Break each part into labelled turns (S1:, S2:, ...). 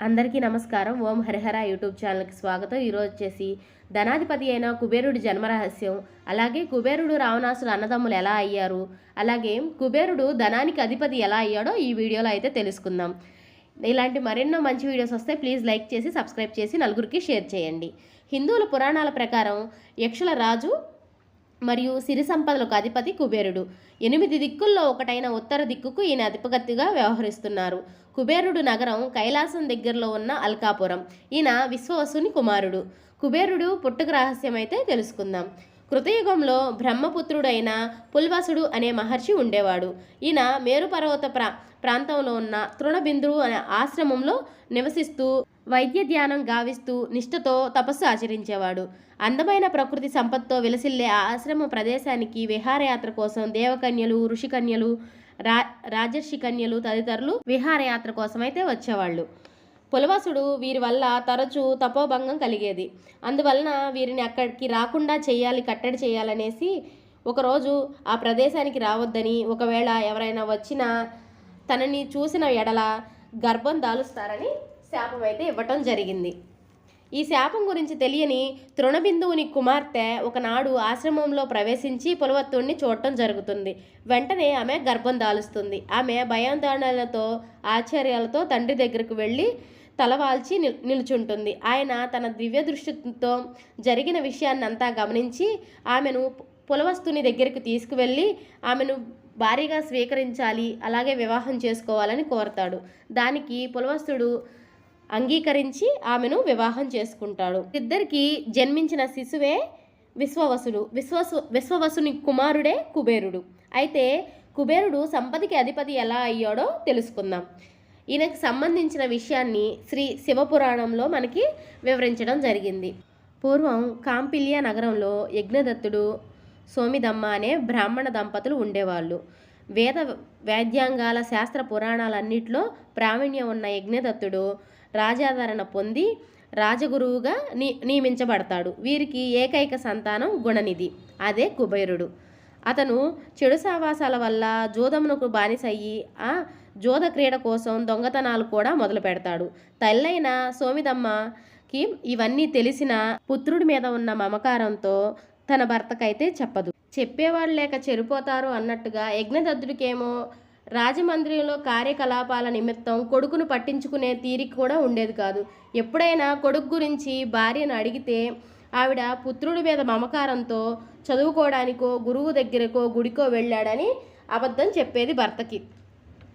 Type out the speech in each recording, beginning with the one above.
S1: అందరికీ నమస్కారం. ఓం హరిహర యూట్యూబ్ ఛానల్కి స్వాగతం. ఈరోజు వచ్చేసి ధనాధిపతి అయిన కుబేరుడి జన్మరహస్యం అలాగే కుబేరుడు రావణాసుడు అన్నదమ్ములు ఎలా అయ్యారు అలాగే కుబేరుడు ధనానికి అధిపతి ఎలా అయ్యాడో ఈ వీడియోలో అయితే తెలుసుకుందాం. ఇలాంటి మరెన్నో మంచి వీడియోస్ వస్తే ప్లీజ్ లైక్ చేసి సబ్స్క్రైబ్ చేసి నలుగురికి షేర్ చేయండి. హిందువుల పురాణాల ప్రకారం యక్షుల రాజు మరియు సిరి సంపదలకు అధిపతి కుబేరుడు. ఎనిమిది దిక్కుల్లో ఒకటైన ఉత్తర దిక్కుకు ఈయన అధిపతిగా వ్యవహరిస్తున్నారు. కుబేరుడు నగరం కైలాసం దగ్గరలో ఉన్న అల్కాపురం. ఈయన విశ్వవసుని కుమారుడు. కుబేరుడు పుట్టుక రహస్యం అయితే తెలుసుకుందాం. కృతయుగంలో బ్రహ్మపుత్రుడైన పుల్వసుడు అనే మహర్షి ఉండేవాడు. ఈయన మేరుపర్వత ప్రా ప్రాంతంలో ఉన్న తృణబిందువు అనే ఆశ్రమంలో నివసిస్తూ వైద్య ధ్యానం గావిస్తూ నిష్ఠతో తపస్సు ఆచరించేవాడు. అందమైన ప్రకృతి సంపత్తో విలసిల్లే ఆ ఆశ్రమ ప్రదేశానికి విహారయాత్ర కోసం దేవకన్యలు ఋషికన్యలు రా రాజర్షి కన్యలు తదితరులు విహారయాత్ర కోసం అయితే వచ్చేవాళ్ళు. పులవసుడు వీరి వల్ల తరచూ తపోభంగం కలిగేది. అందువలన వీరిని అక్కడికి రాకుండా చేయాలి కట్టడి చేయాలనేసి ఒకరోజు ఆ ప్రదేశానికి రావద్దని ఒకవేళ ఎవరైనా వచ్చినా తనని చూసిన ఎడల గర్భం దాలుస్తారని శాపం అయితే ఇవ్వటం జరిగింది. ఈ శాపం గురించి తెలియని తృణబిందువుని కుమార్తె ఒకనాడు ఆశ్రమంలో ప్రవేశించి పులవత్తుణ్ణి చూడటం జరుగుతుంది. వెంటనే ఆమె గర్భం దాలుస్తుంది. ఆమె భయాందోళనలతో ఆశ్చర్యాలతో తండ్రి దగ్గరకు వెళ్ళి తలవాల్చి నిల్ నిలుచుంటుంది. ఆయన తన దివ్య దృష్టితో జరిగిన విషయాన్ని అంతా గమనించి ఆమెను పులవస్తుని దగ్గరికి తీసుకువెళ్ళి ఆమెను భారీగా స్వీకరించాలి అలాగే వివాహం చేసుకోవాలని కోరతాడు. దానికి పులవస్తుడు అంగీకరించి ఆమెను వివాహం చేసుకుంటాడు. ఇద్దరికి జన్మించిన శిశువే విశ్వవసుడు విశ్వసు విశ్వవసుని కుమారుడే కుబేరుడు. అయితే కుబేరుడు సంపదకి అధిపతి ఎలా అయ్యాడో తెలుసుకుందాం. ఈయనకు సంబంధించిన విషయాన్ని శ్రీ శివపురాణంలో మనకి వివరించడం జరిగింది. పూర్వం కాంపిలియా నగరంలో యజ్ఞదత్తుడు సోమిదమ్మ అనే బ్రాహ్మణ దంపతులు ఉండేవాళ్ళు. వేద వేద్యాంగాల శాస్త్ర పురాణాలన్నింటిలో ప్రావీణ్యం ఉన్న యజ్ఞదత్తుడు రాజాదరణ పొంది రాజగురువుగా నీ నియమించబడతాడు. వీరికి ఏకైక సంతానం గుణనిధి అదే కుబేరుడు. అతను చెడు సావాసాల వల్ల జోదమునకు బానిసయ్యి ఆ జోద క్రీడ కోసం దొంగతనాలు కూడా మొదలు పెడతాడు. తల్లైన సోమిదమ్మకి ఇవన్నీ తెలిసిన పుత్రుడి మీద ఉన్న మమకారంతో తన భర్తకైతే చెప్పదు. చెప్పేవాళ్ళు లేక చెరిపోతారు అన్నట్టుగా యజ్ఞదత్తుడికేమో రాజమందిరంలో కార్యకలాపాల నిమిత్తం కొడుకును పట్టించుకునే తీరిక కూడా ఉండేది కాదు. ఎప్పుడైనా కొడుకు గురించి భార్యను అడిగితే ఆవిడ పుత్రుడి మీద మమకారంతో చదువుకోవడానికో గురువు దగ్గరకో గుడికో వెళ్ళాడని అబద్ధం చెప్పేది భర్తకి.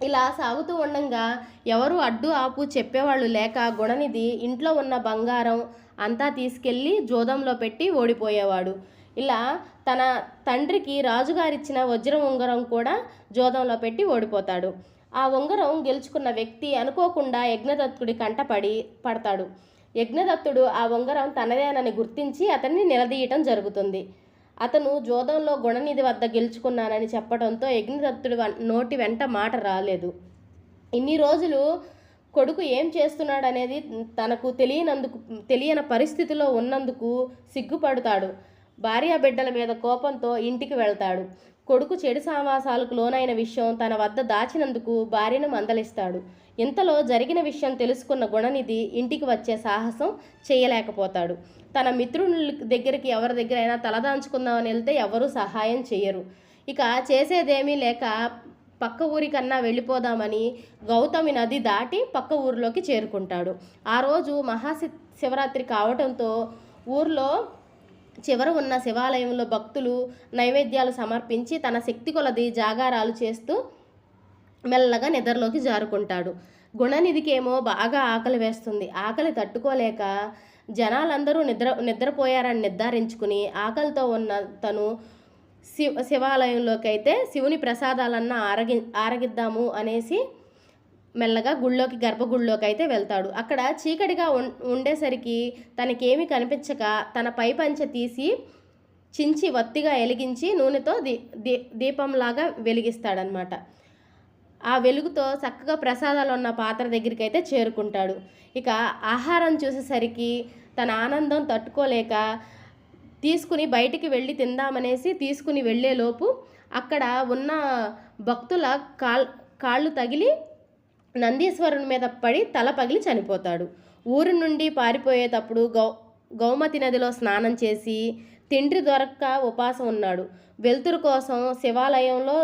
S1: ఇలా సాగుతూ ఉండంగా ఎవరు అడ్డు ఆపు చెప్పేవాళ్ళు లేక గుణనిధి ఇంట్లో ఉన్న బంగారం అంతా తీసుకెళ్ళి జోదంలో పెట్టి ఓడిపోయేవాడు. ఇలా తన తండ్రికి రాజుగారిచ్చిన వజ్రం ఉంగరం కూడా జోదంలో పెట్టి ఓడిపోతాడు. ఆ ఉంగరం గెలుచుకున్న వ్యక్తి అనుకోకుండా యజ్ఞదత్తుడి కంటపడి పడతాడు. యజ్ఞదత్తుడు ఆ ఉంగరం తనదేనని గుర్తించి అతన్ని నిలదీయటం జరుగుతుంది. అతను జోదంలో గుణనిధి వద్ద గెలుచుకున్నానని చెప్పడంతో యజ్ఞదత్తుడు నోటి వెంట మాట రాలేదు. ఇన్ని రోజులు కొడుకు ఏం చేస్తున్నాడనేది తనకు తెలియనందుకు తెలియని పరిస్థితిలో ఉన్నందుకు సిగ్గుపడతాడు. భార్యాబిడ్డల మీద కోపంతో ఇంటికి వెళ్తాడు. కొడుకు చెడు సావాసాలకు లోనైన విషయం తన వద్ద దాచినందుకు భార్యను మందలిస్తాడు. ఇంతలో జరిగిన విషయం తెలుసుకున్న గుణనిధి ఇంటికి వచ్చే సాహసం చేయలేకపోతాడు. తన మిత్రుల దగ్గరికి ఎవరి దగ్గరైనా తలదాంచుకుందామని వెళ్తే ఎవరూ సహాయం చేయరు ఇక చేసేదేమీ లేక పక్క ఊరికన్నా వెళ్ళిపోదామని గౌతమి నది దాటి పక్క ఊరిలోకి చేరుకుంటాడు. ఆ రోజు మహాశి శివరాత్రి కావటంతో ఊర్లో చివర ఉన్న శివాలయంలో భక్తులు నైవేద్యాలు సమర్పించి తన శక్తి కొలది జాగారాలు చేస్తూ మెల్లగా నిద్రలోకి జారుకుంటాడు. గుణనిధికేమో బాగా ఆకలి వేస్తుంది. ఆకలి తట్టుకోలేక జనాలందరూ నిద్ర నిద్రపోయారని నిర్ధారించుకుని ఆకలితో ఉన్న తను శివ శివాలయంలోకి అయితే శివుని ప్రసాదాలన్నా ఆరగి ఆరగిద్దాము అనేసి మెల్లగా గుళ్ళోకి గర్భగుడిలోకి అయితే వెళ్తాడు. అక్కడ చీకటిగా ఉండేసరికి తనకేమీ కనిపించక తన పై పంచె తీసి చించి వత్తిగా వెలిగించి నూనెతో దీ దీ దీపంలాగా వెలిగిస్తాడనమాట ఆ వెలుగుతో చక్కగా ప్రసాదాలు ఉన్న పాత్ర దగ్గరికి అయితే చేరుకుంటాడు. ఇక ఆహారం చూసేసరికి తన ఆనందం తట్టుకోలేక తీసుకుని బయటికి వెళ్ళి తిందామనేసి తీసుకుని వెళ్ళేలోపు అక్కడ ఉన్న భక్తుల కాల్ కాళ్ళు తగిలి నందీశ్వరుని మీద పడి తల పగిలి చనిపోతాడు. ఊరి నుండి పారిపోయేటప్పుడు గౌ గౌమతి నదిలో స్నానం చేసి తిండి దొరక్క ఉపాసం ఉన్నాడు. వెలుతురు కోసం శివాలయంలో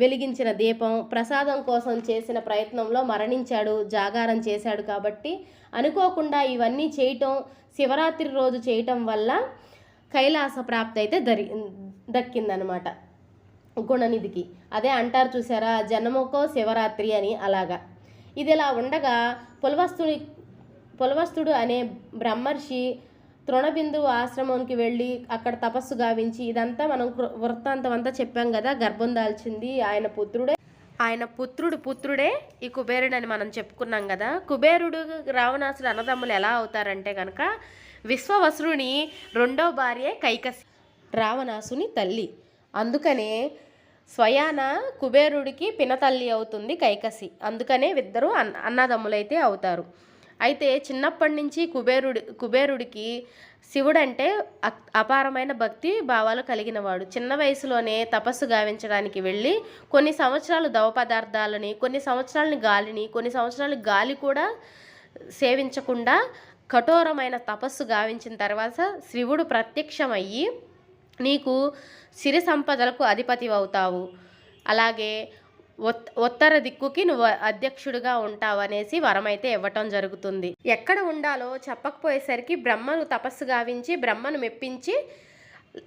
S1: వెలిగించిన దీపం ప్రసాదం కోసం చేసిన ప్రయత్నంలో మరణించాడు జాగారం చేశాడు కాబట్టి అనుకోకుండా ఇవన్నీ చేయటం శివరాత్రి రోజు చేయటం వల్ల కైలాస ప్రాప్తి అయితే దరి దక్కిందనమాట గుణనిధికి. అదే అంటారు చూసారా జన్మకో శివరాత్రి అని అలాగా. ఇదిలా ఉండగా పులవస్తుడి పులవస్తుడు అనే బ్రహ్మర్షి తృణబిందు ఆశ్రమంకి వెళ్ళి అక్కడ తపస్సు గావించి ఇదంతా మనం వృత్తాంతం అంతా చెప్పాం కదా గర్భం దాల్చింది ఆయన పుత్రుడే. ఆయన పుత్రుడు పుత్రుడే ఈ కుబేరుడు అని మనం చెప్పుకున్నాం కదా. కుబేరుడు రావణాసుడు అన్నదమ్ములు ఎలా అవుతారంటే కనుక విశ్వవసురుని రెండో భార్య కైకసి రావణాసుని తల్లి. అందుకనే స్వయాన కుబేరుడికి పినతల్లి అవుతుంది కైకసి. అందుకనే ఇద్దరు అన్న అన్నదమ్ములైతే అవుతారు. అయితే చిన్నప్పటి నుంచి కుబేరుడి కుబేరుడికి శివుడంటే అపారమైన భక్తి భావాలు కలిగినవాడు. చిన్న వయసులోనే తపస్సు గావించడానికి వెళ్ళి కొన్ని సంవత్సరాలు దవ పదార్థాలని కొన్ని సంవత్సరాలని గాలిని కొన్ని సంవత్సరాలు గాలి కూడా సేవించకుండా కఠోరమైన తపస్సు గావించిన తర్వాత శివుడు ప్రత్యక్షమయ్యి నీకు సిరి సంపదలకు అధిపతి అవుతావు అలాగే ఉత్ ఉత్తర దిక్కుకి నువ్వు అధ్యక్షుడిగా ఉంటావు అనేసి వరమైతే ఇవ్వటం జరుగుతుంది. ఎక్కడ ఉండాలో చెప్పకపోయేసరికి బ్రహ్మను తపస్సు గావించి బ్రహ్మను మెప్పించి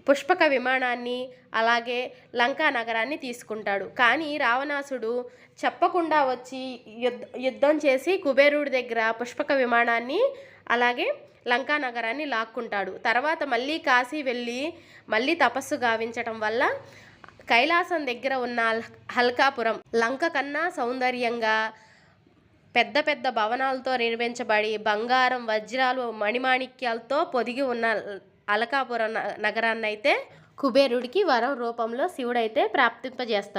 S1: పుష్పక విమానాన్ని అలాగే లంకా నగరాన్ని తీసుకుంటాడు. కానీ రావణాసుడు చెప్పకుండా వచ్చి యుద్ధ యుద్ధం చేసి కుబేరుడి దగ్గర పుష్పక విమానాన్ని అలాగే లంకా నగరాన్ని లాక్కుంటాడు. తర్వాత మళ్ళీ కాశీ వెళ్ళి మళ్ళీ తపస్సు గావించటం వల్ల కైలాసం దగ్గర ఉన్న హల్కాపురం లంక కన్నా సౌందర్యంగా పెద్ద పెద్ద భవనాలతో నిర్మించబడి బంగారం వజ్రాలు మణిమాణిక్యాలతో పొదిగి ఉన్న అలకాపురం నగరాన్నైతే నగరాన్ని అయితే కుబేరుడికి వరం రూపంలో శివుడైతే ప్రాప్తింపజేస్తాడు